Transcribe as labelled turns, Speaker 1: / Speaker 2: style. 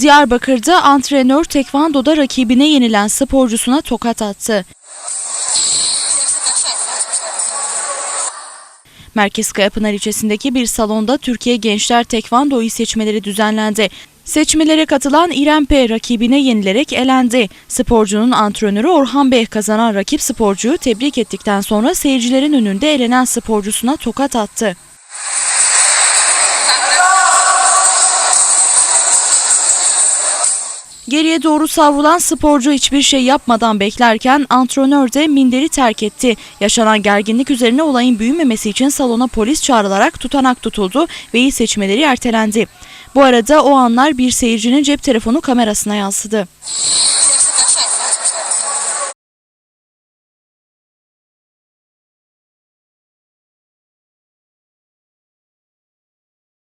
Speaker 1: Diyarbakır'da antrenör tekvandoda rakibine yenilen sporcusuna tokat attı. Merkez Kayapınar ilçesindeki bir salonda Türkiye Gençler Tekvando İl seçmeleri düzenlendi. Seçmelere katılan İrem P rakibine yenilerek elendi. Sporcunun antrenörü Orhan Bey kazanan rakip sporcuyu tebrik ettikten sonra seyircilerin önünde elenen sporcusuna tokat attı. Geriye doğru savrulan sporcu hiçbir şey yapmadan beklerken antrenör de minderi terk etti. Yaşanan gerginlik üzerine olayın büyümemesi için salona polis çağrılarak tutanak tutuldu ve iyi seçmeleri ertelendi. Bu arada o anlar bir seyircinin cep telefonu kamerasına yansıdı.